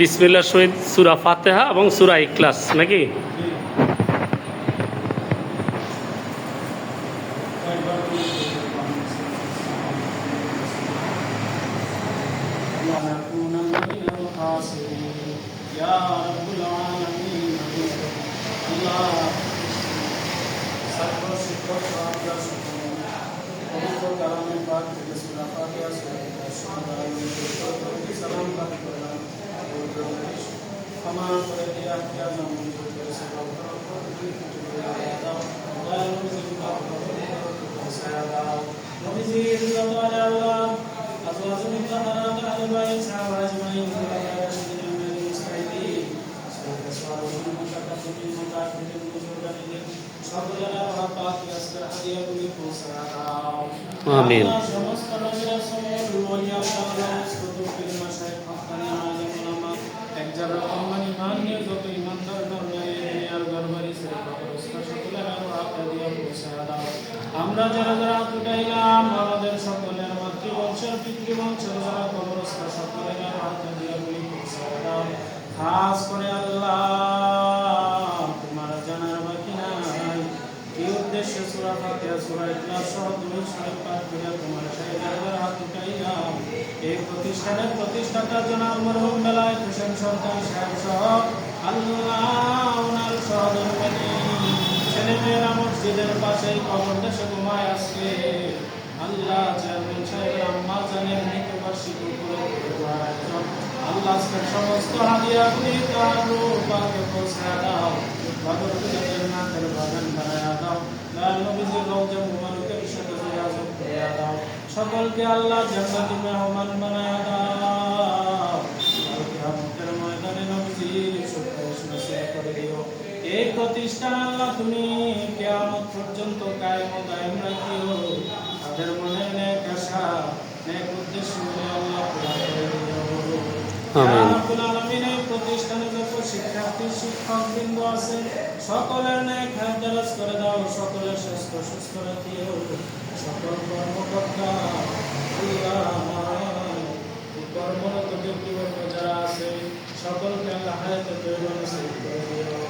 বিসমিল্লার সহিত সুরা ফাতেহা এবং সুরা ইকলাস নাকি सर्वसिद्ध प्राप्त पवित्र कराने पात्र Amém. আমরা যারা যারা উঠাইলাম আমাদের সকলের মাতৃবংশের পিতৃবংশের যারা কবরস্থ, সকলের হাত দিয়ে পৌঁছাও খাস করে আল্লাহ, তোমার জানার বাকি নাই। এই উদ্দেশ্যে সূরা ফাতিহা, সূরা ইখলাস সহ দুই শরীফ পাঠ করে তোমার দরবার হাত উঠাইলাম? এই প্রতিষ্ঠানের প্রতিষ্ঠাতা জনাব মরহুম বেলায়েত হোসেন সরকার সাহেব সহ আল্লাহ ওনার সহধর্মিনী পাশে ঘুমায় আল্লাহ চেয়ারম্যান সাহেবের আম্মা দোয়ার আল্লাহ সমস্ত হাদিয়াগুলি তার রূপাকে পৌঁছে দাও। ভগবতীর জান্নাতের বাগান বানায়া দাও। লাল নবীজির সাথে যোগাযোগ করিয়া দাও। সকলকে আল্লাহ জান্নাতি মেহমান দাও আর কিয়ামতের ময়দানে নবীজির সুপারিশ নসিব করে দিও এই প্রতিষ্ঠান আল্লাহ তুমি কিয়ামত পর্যন্ত কায়েম ও দায়েম রাখিও। তাদের মনে নেক আশা নেক উদ্দেশ্য আল্লাহ পুরা আমিন। এই প্রতিষ্ঠানে যত শিক্ষার্থী শিক্ষক আছে সকলের ন্যায় খায় দারাজ করে দাও সকলের স্বাস্থ্য সুস্থ রাখিও। সকল কর্মকর্তা কর্মরত ব্যক্তিবর্গ যারা আছে সকলকে আল্লাহ হায়াতে তৈরি করে দিও।